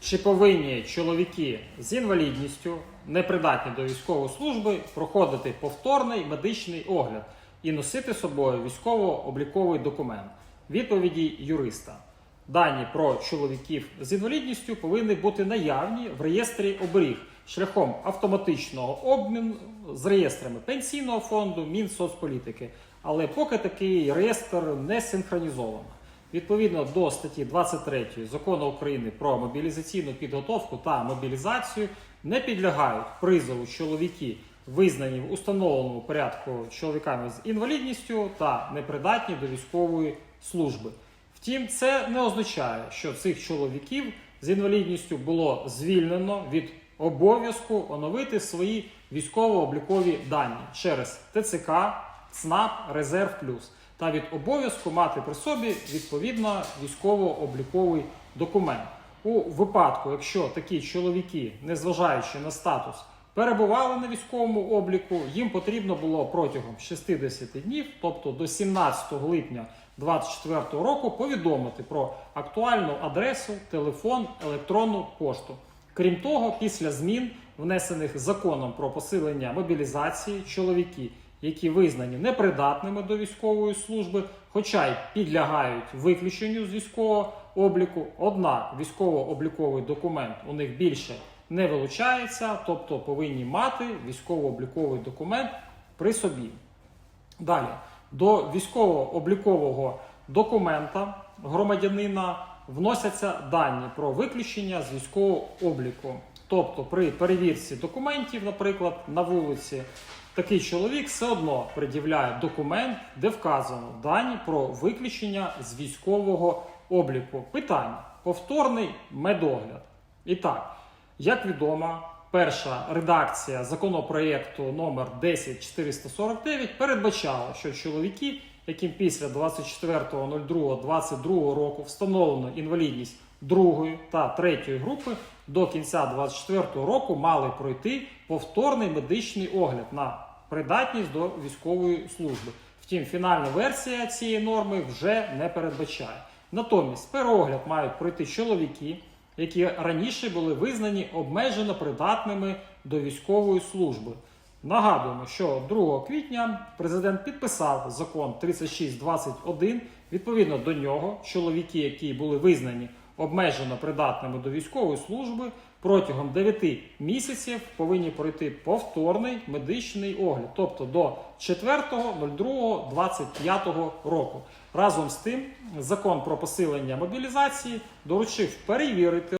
Чи повинні чоловіки з інвалідністю, непридатні до військової служби, проходити повторний медичний огляд і носити з собою військово-обліковий документ? Відповіді юриста. Дані про чоловіків з інвалідністю повинні бути наявні в реєстрі оберіг шляхом автоматичного обміну з реєстрами пенсійного фонду, Мінсоцполітики. Але поки такий реєстр не синхронізовано. Відповідно до статті 23 закону України про мобілізаційну підготовку та мобілізацію не підлягають призову чоловіки, визнані в установленому порядку чоловіками з інвалідністю та непридатні до військової служби. Втім, це не означає, що цих чоловіків з інвалідністю було звільнено від обов'язку оновити свої військово-облікові дані через ТЦК, ЦНАП, Резерв Плюс та від обов'язку мати при собі відповідно військово-обліковий документ. У випадку, якщо такі чоловіки, незважаючи на статус, перебували на військовому обліку, їм потрібно було протягом 60 днів, тобто до 17 липня 2024 року, повідомити про актуальну адресу, телефон, електронну пошту. Крім того, після змін, внесених законом про посилення мобілізації, чоловіки, які визнані непридатними до військової служби, хоча й підлягають виключенню з військового обліку, однак військово-обліковий документ у них більше не вилучається, тобто повинні мати військово-обліковий документ при собі. Далі, до військово-облікового документа громадянина вносяться дані про виключення з військового обліку. Тобто, при перевірці документів, наприклад, на вулиці, такий чоловік все одно пред'являє документ, де вказано дані про виключення з військового обліку. Питання: повторний медогляд. І так, як відомо, перша редакція законопроєкту номер 10449 передбачала, що чоловіки, яким після 24.02.22 року встановлено інвалідність другої та третьої групи, до кінця 2024 року мали пройти повторний медичний огляд на придатність до військової служби. Втім, фінальна версія цієї норми вже не передбачає. Натомість переогляд мають пройти чоловіки, які раніше були визнані обмежено придатними до військової служби. Нагадуємо, що 2 квітня президент підписав закон 3621. Відповідно до нього, чоловіки, які були визнані обмежено придатними до військової служби, протягом 9 місяців повинні пройти повторний медичний огляд, тобто до 4.02.25 року. Разом з тим, закон про посилення мобілізації доручив перевірити